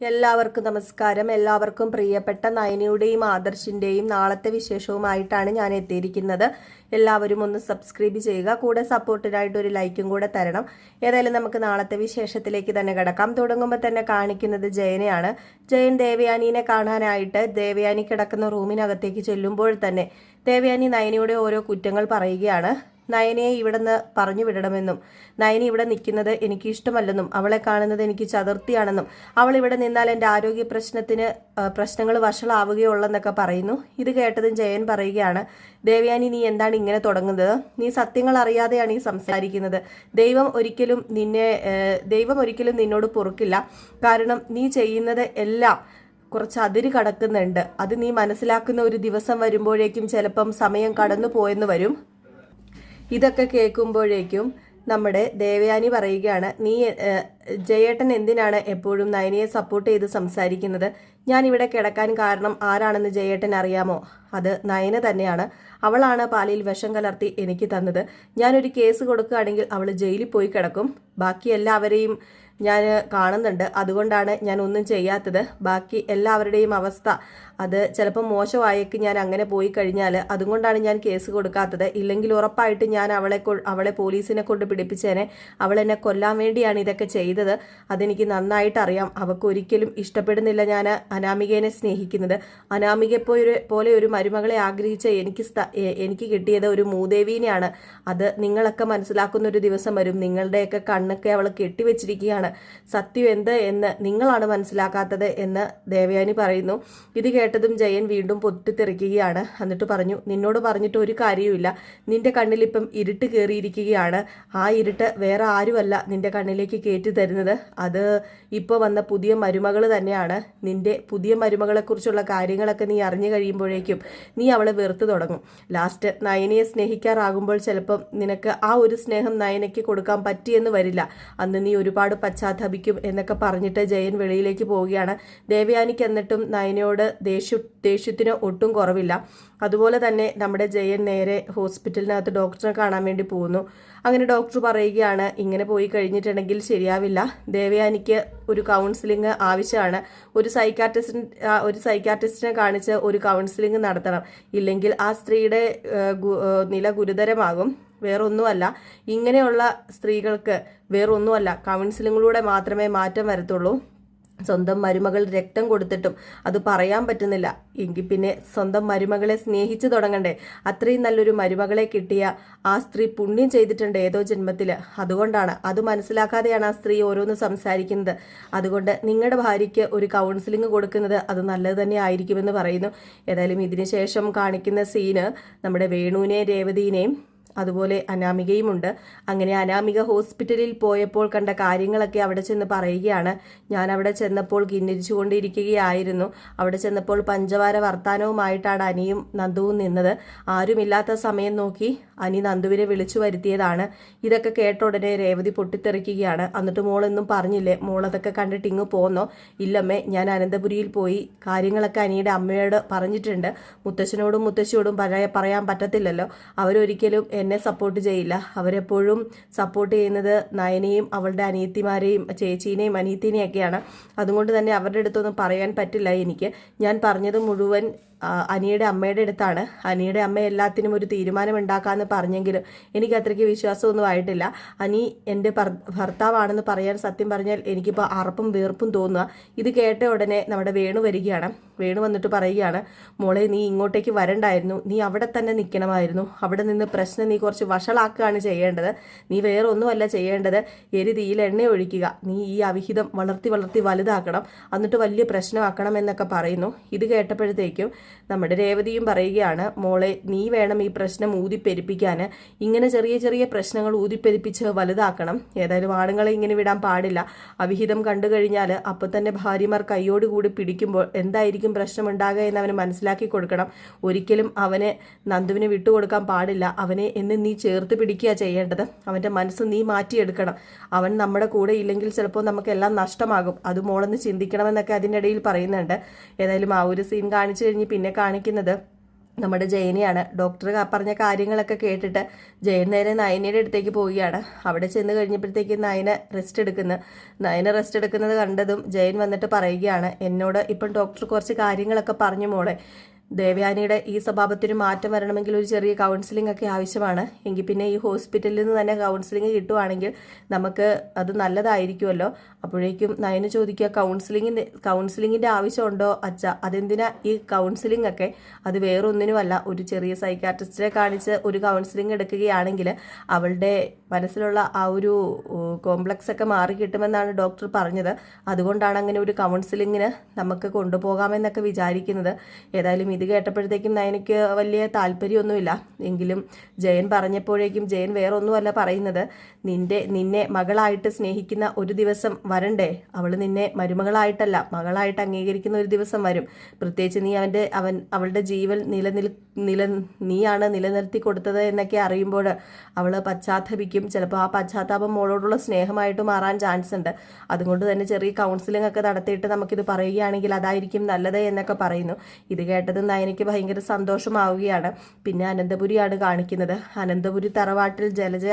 എല്ലാവർക്കും നമസ്കാരം. എല്ലാവർക്കും പ്രിയപ്പെട്ട നയനയുടെയും ആദർശിന്റെയും നാളത്തെ വിശേഷവുമായിട്ടാണ് ഞാൻ എത്തിയിരിക്കുന്നത്. എല്ലാവരും ഒന്ന് സബ്സ്ക്രൈബ് ചെയ്യുക കൂടെ സപ്പോർട്ടിനായിട്ട് ഒരു ലൈക്കും കൂടെ തരണം. ഏതായാലും നമുക്ക് നാളത്തെ വിശേഷത്തിലേക്ക് തന്നെ കിടക്കാം. തുടങ്ങുമ്പോൾ തന്നെ കാണിക്കുന്നത് ജയനെയാണ്. ജയൻ ദേവയാനീനെ കാണാനായിട്ട് ദേവയാനി കിടക്കുന്ന റൂമിനകത്തേക്ക് ചെല്ലുമ്പോൾ തന്നെ ദേവയാനി നയനയുടെ ഓരോ കുറ്റങ്ങൾ പറയുകയാണ്. നയനയെ ഇവിടുന്ന് പറഞ്ഞു വിടണമെന്നും നയന ഇവിടെ നിൽക്കുന്നത് എനിക്ക് ഇഷ്ടമല്ലെന്നും അവളെ കാണുന്നത് എനിക്ക് ചതുർത്ഥിയാണെന്നും അവൾ ഇവിടെ നിന്നാൽ എന്റെ ആരോഗ്യ പ്രശ്നത്തിന് പ്രശ്നങ്ങൾ വഷളാവുകയുള്ളെന്നൊക്കെ പറയുന്നു. ഇത് കേട്ടതും ജയൻ പറയുകയാണ് ദേവയാനി നീ എന്താണ് ഇങ്ങനെ തുടങ്ങുന്നത്? നീ സത്യങ്ങൾ അറിയാതെയാണ് ഈ സംസാരിക്കുന്നത്. ദൈവം ഒരിക്കലും നിന്നെ ദൈവം ഒരിക്കലും നിന്നോട് പൊറുക്കില്ല. കാരണം നീ ചെയ്യുന്നത് എല്ലാം കുറച്ച് അതിര് കടക്കുന്നുണ്ട്. അത് നീ മനസ്സിലാക്കുന്ന ഒരു ദിവസം വരുമ്പോഴേക്കും ചിലപ്പം സമയം കടന്നു പോയെന്ന് വരും. ഇതൊക്കെ കേൾക്കുമ്പോഴേക്കും നമ്മുടെ ദേവയാനി പറയുകയാണ് നീ ജയേട്ടൻ എന്തിനാണ് എപ്പോഴും നയനിയെ സപ്പോർട്ട് ചെയ്ത് സംസാരിക്കുന്നത്? ഞാൻ ഇവിടെ കിടക്കാൻ കാരണം ആരാണെന്ന് ജയേട്ടൻ അറിയാമോ? അത് നയന തന്നെയാണ്. അവളാണ് പാലിൽ വിഷം കലർത്തി എനിക്ക് തന്നത്. ഞാനൊരു കേസ് കൊടുക്കുകയാണെങ്കിൽ അവൾ ജയിലിൽ പോയി കിടക്കും. ബാക്കി എല്ലാവരെയും ഞാൻ കാണുന്നുണ്ട്. അതുകൊണ്ടാണ് ഞാൻ ഒന്നും ചെയ്യാത്തത്. ബാക്കി എല്ലാവരുടെയും അവസ്ഥ അത് ചിലപ്പോൾ മോശമായേക്ക് ഞാൻ അങ്ങനെ പോയി കഴിഞ്ഞാൽ അതുകൊണ്ടാണ് ഞാൻ കേസ് കൊടുക്കാത്തത്. ഇല്ലെങ്കിൽ ഉറപ്പായിട്ട് ഞാൻ അവളെ അവളെ പോലീസിനെ കൊണ്ട് പിടിപ്പിച്ചേനെ. അവൾ എന്നെ കൊല്ലാൻ വേണ്ടിയാണ് ഇതൊക്കെ ചെയ്തത്. അതെനിക്ക് നന്നായിട്ട് അറിയാം. അവൾക്ക് ഒരിക്കലും ഇഷ്ടപ്പെടുന്നില്ല ഞാൻ അനാമികേനെ സ്നേഹിക്കുന്നത്. അനാമിക പോലെ ഒരു മരുമകളെ ആഗ്രഹിച്ച എനിക്ക് എനിക്ക് കിട്ടിയത് ഒരു മൂദേവീനെയാണ്. അത് നിങ്ങളൊക്കെ മനസ്സിലാക്കുന്ന ഒരു ദിവസം വരും. നിങ്ങളുടെയൊക്കെ കണ്ണൊക്കെ അവൾ കെട്ടിവെച്ചിരിക്കുകയാണ്. സത്യം എന്ത് എന്ന് നിങ്ങളാണ് മനസ്സിലാക്കാത്തത് എന്ന് ദേവയാനി പറയുന്നു. ഇത് കേട്ടതും ജയൻ വീണ്ടും പൊട്ടിത്തെറിക്കുകയാണ്. എന്നിട്ട് പറഞ്ഞു നിന്നോട് പറഞ്ഞിട്ട് ഒരു കാര്യവുമില്ല. നിന്റെ കണ്ണിലിപ്പം ഇരുട്ട് കയറിയിരിക്കുകയാണ്. ആ ഇരുട്ട് വേറെ ആരുമല്ല നിന്റെ കണ്ണിലേക്ക് കയറ്റി തരുന്നത്. അത് ഇപ്പോൾ വന്ന പുതിയ മരുമകൾ തന്നെയാണ്. നിന്റെ പുതിയ മരുമകളെക്കുറിച്ചുള്ള കാര്യങ്ങളൊക്കെ നീ അറിഞ്ഞു കഴിയുമ്പോഴേക്കും നീ അവളെ വെറുത്ത് തുടങ്ങും. ലാസ്റ്റ് നയനയെ സ്നേഹിക്കാറാകുമ്പോൾ ചിലപ്പം നിനക്ക് ആ ഒരു സ്നേഹം നയനയ്ക്ക് കൊടുക്കാൻ പറ്റിയെന്ന് വരില്ല. അന്ന് നീ ഒരുപാട് പശ്ചാത്തപിക്കും എന്നൊക്കെ പറഞ്ഞിട്ട് ജയൻ വെളിയിലേക്ക് പോവുകയാണ്. ദേവയാനിക്ക് എന്നിട്ടും നയനയോട് ദേഷ്യ ദേഷ്യത്തിന് ഒട്ടും കുറവില്ല. അതുപോലെ തന്നെ നമ്മുടെ ജയൻ നേരെ ഹോസ്പിറ്റലിനകത്ത് ഡോക്ടറെ കാണാൻ വേണ്ടി പോകുന്നു. അങ്ങനെ ഡോക്ടർ പറയുകയാണ് ഇങ്ങനെ പോയി കഴിഞ്ഞിട്ടുണ്ടെങ്കിൽ ശരിയാവില്ല. ദേവയാനിക്ക് ഒരു കൗൺസിലിംഗ് ആവശ്യമാണ്. ഒരു സൈക്കാട്രിസ്റ്റിൻ ഒരു സൈക്കാട്രിസ്റ്റിനെ കാണിച്ച് ഒരു കൗൺസിലിംഗ് നടത്തണം. ഇല്ലെങ്കിൽ ആ സ്ത്രീയുടെ നില ഗുരുതരമാകും. വേറൊന്നുമല്ല. ഇങ്ങനെയുള്ള സ്ത്രീകൾക്ക് വേറൊന്നുമല്ല. കൗൺസിലിങ്ങിലൂടെ മാത്രമേ മാറ്റം വരത്തുള്ളൂ. സ്വന്തം മരുമകൾ രക്തം കൊടുത്തിട്ടും അത് പറയാൻ പറ്റുന്നില്ല. എങ്കിൽ പിന്നെ സ്വന്തം മരുമകളെ സ്നേഹിച്ചു തുടങ്ങണ്ടേ. അത്രയും നല്ലൊരു മരുമകളെ കിട്ടിയ ആ സ്ത്രീ പുണ്യം ചെയ്തിട്ടുണ്ട് ഏതോ ജന്മത്തിൽ അതുകൊണ്ടാണ്. അത് മനസ്സിലാക്കാതെയാണ് ആ സ്ത്രീ ഓരോന്ന് സംസാരിക്കുന്നത്. അതുകൊണ്ട് നിങ്ങളുടെ ഭാര്യയ്ക്ക് ഒരു കൗൺസിലിംഗ് കൊടുക്കുന്നത് അത് നല്ലത് തന്നെ ആയിരിക്കുമെന്ന് പറയുന്നു. ഏതായാലും ഇതിനുശേഷം കാണിക്കുന്ന സീന് നമ്മുടെ വേണുവിനെയും രേവതിനെയും അതുപോലെ അനാമികയുമുണ്ട്. അങ്ങനെ അനാമിക ഹോസ്പിറ്റലിൽ പോയപ്പോൾ കണ്ട കാര്യങ്ങളൊക്കെ അവിടെ ചെന്ന് പറയുകയാണ്. ഞാൻ അവിടെ ചെന്നപ്പോൾ കിന്നിരിച്ചുകൊണ്ടിരിക്കുകയായിരുന്നു അവിടെ ചെന്നപ്പോൾ പഞ്ചവാര വർത്താനവുമായിട്ടാണ് അനിയും നന്ദുവും നിന്നത്. ആരുമില്ലാത്ത സമയം നോക്കി അനി നന്ദുവിനെ വിളിച്ചു വരുത്തിയതാണ്. ഇതൊക്കെ കേട്ട ഉടനെ രേവതി പൊട്ടിത്തെറിക്കുകയാണ്. എന്നിട്ട് മോളൊന്നും പറഞ്ഞില്ലേ? മോളതൊക്കെ കണ്ടിട്ട് ഇങ്ങ് പോന്നോ? ഇല്ലമ്മേ ഞാൻ അനന്തപുരിയിൽ പോയി. കാര്യങ്ങളൊക്കെ അനിയുടെ അമ്മയോട് പറഞ്ഞിട്ടുണ്ട്. മുത്തശ്ശനോടും മുത്തശ്ശിയോടും പറയാ പറയാൻ പറ്റത്തില്ലല്ലോ. അവരൊരിക്കലും എന്നെ സപ്പോർട്ട് ചെയ്യില്ല. അവരെപ്പോഴും സപ്പോർട്ട് ചെയ്യുന്നത് നയനെയും അവളുടെ അനിയത്തിമാരെയും ചേച്ചീനെയും അനിയത്തിനെയൊക്കെയാണ്. അതുകൊണ്ട് തന്നെ അവരുടെ അടുത്തൊന്നും പറയാൻ പറ്റില്ല എനിക്ക്. ഞാൻ പറഞ്ഞത് മുഴുവൻ അനിയുടെ അമ്മയുടെ അടുത്താണ്. അനിയുടെ അമ്മ എല്ലാത്തിനും ഒരു തീരുമാനം ഉണ്ടാക്കാമെന്ന് പറഞ്ഞെങ്കിലും എനിക്ക് അത്രയ്ക്ക് വിശ്വാസമൊന്നും ആയിട്ടില്ല. അനി എന്റെ ഭർ- ഭർത്താവാണെന്ന് പറയാൻ സത്യം പറഞ്ഞാൽ എനിക്കിപ്പോൾ അറപ്പും വീർപ്പും തോന്നുക ഇത് കേട്ട ഉടനെ നമ്മുടെ വേണു വരികയാണ്. വേണു വന്നിട്ട് പറയുകയാണ് മോളെ നീ ഇങ്ങോട്ടേക്ക് വരണ്ടായിരുന്നു. നീ അവിടെ തന്നെ നിൽക്കണമായിരുന്നു അവിടെ നിന്ന് പ്രശ്നം നീ കുറച്ച് വഷളാക്കുകയാണ് ചെയ്യേണ്ടത്. നീ വേറെ ഒന്നുമല്ല ചെയ്യേണ്ടത് എരുതിയിൽ എണ്ണ ഒഴിക്കുക. നീ ഈ അവിഹിതം വളർത്തി വളർത്തി വലുതാക്കണം. എന്നിട്ട് വലിയ പ്രശ്നമാക്കണം എന്നൊക്കെ പറയുന്നു. ഇത് കേട്ടപ്പോഴത്തേക്കും നമ്മുടെ രേവതിയും പറയുകയാണ് മോളെ നീ വേണം ഈ പ്രശ്നം ഊതിപ്പെരിപ്പിക്കാൻ ഇങ്ങനെ ചെറിയ ചെറിയ പ്രശ്നങ്ങൾ ഊതിപ്പെരിപ്പിച്ച് വലുതാക്കണം. ഏതായാലും ആണുങ്ങളെ ഇങ്ങനെ വിടാൻ പാടില്ല. അവിഹിതം കണ്ടു കഴിഞ്ഞാൽ അപ്പം തന്നെ ഭാര്യമാർ കൈയോടുകൂടി പിടിക്കുമ്പോൾ എന്തായിരിക്കും പ്രശ്നമുണ്ടാകുക എന്ന് അവന് മനസ്സിലാക്കി കൊടുക്കണം. ഒരിക്കലും അവനെ നന്ദുവിനെ വിട്ടുകൊടുക്കാൻ പാടില്ല. അവനെ എന്ന് നീ ചേർത്ത് പിടിക്കുക ചെയ്യേണ്ടത്. അവന്റെ മനസ്സ് നീ മാറ്റിയെടുക്കണം. അവൻ നമ്മുടെ കൂടെ ഇല്ലെങ്കിൽ ചിലപ്പോൾ നമുക്കെല്ലാം നഷ്ടമാകും. അത് മോളെന്ന് ചിന്തിക്കണമെന്നൊക്കെ ഇടയിൽ പറയുന്നുണ്ട്. ഏതായാലും ആ ഒരു സീൻ കാണിച്ചു കഴിഞ്ഞ് പിന്നെ കാണിക്കുന്നത് നമ്മുടെ ജയനെയാണ്. ഡോക്ടർ പറഞ്ഞ കാര്യങ്ങളൊക്കെ കേട്ടിട്ട് ജയൻ നേരെ നയനയുടെ അടുത്തേക്ക് പോവുകയാണ്. അവിടെ ചെന്ന് കഴിഞ്ഞപ്പോഴത്തേക്ക് നയന റെസ്റ്റ് എടുക്കുന്നു. നയന റെസ്റ്റ് എടുക്കുന്നത് കണ്ടതും ജയൻ വന്നിട്ട് പറയുകയാണ് എന്നോട് ഇപ്പം ഡോക്ടർ കുറച്ച് കാര്യങ്ങളൊക്കെ പറഞ്ഞു മോളെ. ദേവയാനിയുടെ ഈ സ്വഭാവത്തിന് മാറ്റം വരണമെങ്കിൽ ഒരു ചെറിയ കൗൺസിലിംഗ് ഒക്കെ ആവശ്യമാണ്. എങ്കിൽ പിന്നെ ഈ ഹോസ്പിറ്റലിൽ നിന്ന് തന്നെ കൗൺസിലിംഗ് കിട്ടുവാണെങ്കിൽ നമുക്ക് അത് നല്ലതായിരിക്കുമല്ലോ. അപ്പോഴേക്കും നയന് ചോദിക്കുക കൗൺസിലിംഗിന്റെ കൗൺസിലിങ്ങിന്റെ ആവശ്യമുണ്ടോ അച്ഛ? അതെന്തിനാ ഈ കൗൺസിലിംഗ് ഒക്കെ? അത് വേറൊന്നിനുമല്ല. ഒരു ചെറിയ സൈക്കാട്രിസ്റ്റിനെ കാണിച്ച് ഒരു കൗൺസിലിംഗ് എടുക്കുകയാണെങ്കിൽ അവളുടെ മനസ്സിലുള്ള ആ ഒരു കോംപ്ലക്സ് ഒക്കെ മാറി കിട്ടുമെന്നാണ് ഡോക്ടർ പറഞ്ഞത്. അതുകൊണ്ടാണ് അങ്ങനെ ഒരു കൗൺസിലിങ്ങിന് നമുക്ക് കൊണ്ടുപോകാമെന്നൊക്കെ വിചാരിക്കുന്നത്. ഏതായാലും ഇത് കേട്ടപ്പോഴത്തേക്കും നയനയ്ക്ക് വലിയ താല്പര്യമൊന്നുമില്ല. എങ്കിലും ജയൻ പറഞ്ഞപ്പോഴേക്കും ജയൻ വേറൊന്നുമല്ല പറയുന്നത്. നിന്റെ നിന്നെ മകളായിട്ട് സ്നേഹിക്കുന്ന ഒരു ദിവസം വരണ്ടേ? അവൾ നിന്നെ മരുമകളായിട്ടല്ല മകളായിട്ട് അംഗീകരിക്കുന്ന ഒരു ദിവസം വരും. പ്രത്യേകിച്ച് നീ അവന്റെ അവൻ അവളുടെ ജീവൻ നിലനിൽ നില നീയാണ് നിലനിർത്തി കൊടുത്തത് എന്നൊക്കെ അറിയുമ്പോൾ അവൾ പശ്ചാത്തപിക്കും. ചിലപ്പോൾ ആ പശ്ചാത്താപം മോളോടുള്ള സ്നേഹമായിട്ട് മാറാൻ ചാൻസ് ഉണ്ട്. അതുകൊണ്ട് തന്നെ ചെറിയ കൗൺസിലിംഗ് ഒക്കെ നടത്തിയിട്ട് നമുക്കിത് പറയുകയാണെങ്കിൽ അതായിരിക്കും നല്ലത് എന്നൊക്കെ പറയുന്നു. ഇത് കേട്ടത് നയനയ്ക്ക് ഭയങ്കര സന്തോഷമാവുകയാണ്. പിന്നെ അനന്തപുരിയാണ് കാണിക്കുന്നത്. അനന്തപുരി തറവാട്ടിൽ ജലജ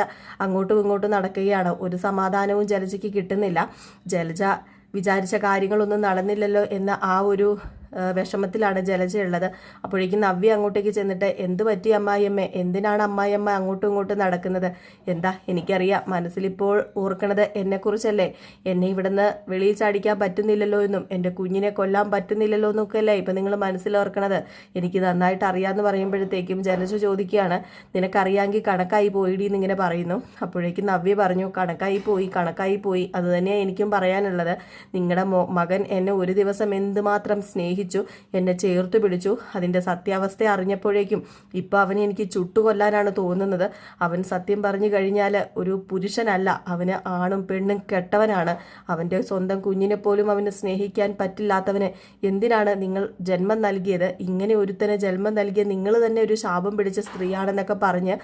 അങ്ങോട്ടും ഇങ്ങോട്ടും നടക്കുകയാണ്. ഒരു സമാധാനവും ജലജയ്ക്ക് കിട്ടുന്നില്ല. ജലജ വിചാരിച്ച കാര്യങ്ങളൊന്നും നടന്നില്ലല്ലോ എന്ന ആ ഒരു വിഷമത്തിലാണ് ജലജ അപ്പോഴേക്കും നവ്യ അങ്ങോട്ടേക്ക് ചെന്നിട്ട് എന്ത് പറ്റി അമ്മായിയമ്മ? എന്തിനാണ് അമ്മായിയമ്മ അങ്ങോട്ടും ഇങ്ങോട്ടും നടക്കുന്നത്? എന്താ എനിക്കറിയാം. മനസ്സിലിപ്പോൾ ഓർക്കണത് എന്നെക്കുറിച്ചല്ലേ? എന്നെ ഇവിടുന്ന് വെളിയിൽ ചാടിക്കാൻ പറ്റുന്നില്ലല്ലോ എന്നും എന്റെ കുഞ്ഞിനെ കൊല്ലാൻ പറ്റുന്നില്ലല്ലോ എന്നൊക്കെ അല്ലേ ഇപ്പം നിങ്ങൾ മനസ്സിലോർക്കണത് എനിക്ക് നന്നായിട്ട് അറിയാമെന്ന് പറയുമ്പോഴത്തേക്കും ജലജ ചോദിക്കുകയാണ് നിനക്കറിയാമെങ്കിൽ കണക്കായി പോയിടി എന്നിങ്ങനെ പറയുന്നു. അപ്പോഴേക്കും നവ്യ പറഞ്ഞു കണക്കായി പോയി കണക്കായി പോയി. അത് തന്നെയാണ് എനിക്കും പറയാനുള്ളത്. നിങ്ങളുടെ മകൻ എന്നെ ഒരു ദിവസം എന്തുമാത്രം സ്നേഹിച്ചു എന്നെ ചേർത്ത് പിടിച്ചു. അതിന്റെ സത്യാവസ്ഥ അറിഞ്ഞപ്പോഴേക്കും ഇപ്പം അവനെ എനിക്ക് ചുട്ടുകൊല്ലാനാണ് തോന്നുന്നത്. അവൻ സത്യം പറഞ്ഞു കഴിഞ്ഞാൽ ഒരു പുരുഷനല്ല. അവന് ആണും പെണ്ണും കെട്ടവനാണ്. അവന്റെ സ്വന്തം കുഞ്ഞിനെ പോലും അവന് സ്നേഹിക്കാൻ പറ്റില്ലാത്തവന് എന്തിനാണ് നിങ്ങൾ ജന്മം നൽകിയത്? ഇങ്ങനെ ഒരുത്തനെ ജന്മം നൽകിയ നിങ്ങൾ തന്നെ ഒരു ശാപം പിടിച്ച സ്ത്രീയാണെന്നൊക്കെ പറഞ്ഞ്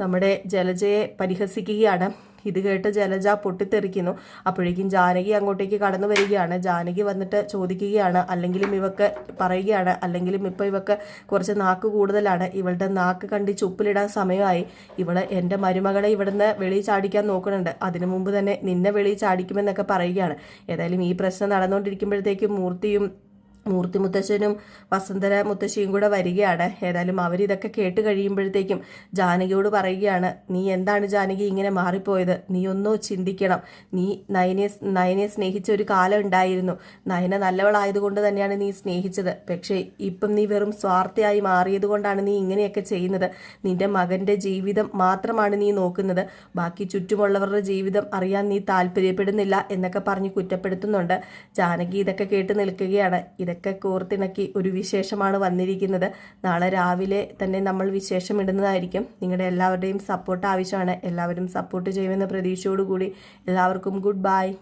നമ്മുടെ ജലജയെ പരിഹസിക്കുകയാണ്. ഇത് കേട്ട് ജലജ പൊട്ടിത്തെറിക്കുന്നു. അപ്പോഴേക്കും ജാനകി അങ്ങോട്ടേക്ക് കടന്നു വരികയാണ്. ജാനകി വന്നിട്ട് ചോദിക്കുകയാണ് അല്ലെങ്കിലും ഇവക്ക് പറയുകയാണ് അല്ലെങ്കിലും ഇപ്പോൾ ഇവക്ക് കുറച്ച് നാക്ക് കൂടുതലാണ്. ഇവളുടെ നാക്ക് കണ്ടി ചുപ്പിലിടാൻ സമയമായി. ഇവൾ എന്റെ മരുമകളെ ഇവിടുന്ന് വെളിയിൽ ചാടിക്കാൻ നോക്കുന്നുണ്ട്. അതിനു മുമ്പ് തന്നെ നിന്നെ വെളിയിൽ ചാടിക്കുമെന്നൊക്കെ പറയുകയാണ്. ഏതായാലും ഈ പ്രശ്നം നടന്നുകൊണ്ടിരിക്കുമ്പോഴത്തേക്കും മൂർത്തിയും മൂർത്തി മുത്തശ്ശനും വസന്തര മുത്തശ്ശിയും കൂടെ വരികയാണ്. ഏതായാലും അവരിതൊക്കെ കേട്ട് കഴിയുമ്പോഴത്തേക്കും ജാനകിയോട് പറയുകയാണ് നീ എന്താണ് ജാനകി ഇങ്ങനെ മാറിപ്പോയത്? നീ ഒന്നോ ചിന്തിക്കണം. നീ നയനെ നയനെ സ്നേഹിച്ച ഒരു കാലം ഉണ്ടായിരുന്നു. നയന നല്ലവളായതുകൊണ്ട് തന്നെയാണ് നീ സ്നേഹിച്ചത്. പക്ഷേ ഇപ്പം നീ വെറും സ്വാർത്ഥയായി മാറിയത് കൊണ്ടാണ് നീ ഇങ്ങനെയൊക്കെ ചെയ്യുന്നത്. നിന്റെ മകന്റെ ജീവിതം മാത്രമാണ് നീ നോക്കുന്നത്. ബാക്കി ചുറ്റുമുള്ളവരുടെ ജീവിതം അറിയാൻ നീ താല്പര്യപ്പെടുന്നില്ല എന്നൊക്കെ പറഞ്ഞ് കുറ്റപ്പെടുത്തുന്നുണ്ട്. ജാനകി ഇതൊക്കെ കേട്ട് നിൽക്കുകയാണ്. ഇതൊക്കെ കോർത്തിണക്കി ഒരു വിശേഷമാണ് വന്നിരിക്കുന്നത്. നാളെ രാവിലെ തന്നെ നമ്മൾ വിശേഷമിടുന്നതായിരിക്കും. നിങ്ങളുടെ എല്ലാവരുടെയും സപ്പോർട്ട് ആവശ്യമാണ്. എല്ലാവരും സപ്പോർട്ട് ചെയ്യുമെന്ന പ്രതീക്ഷയോടുകൂടി എല്ലാവർക്കും ഗുഡ് ബൈ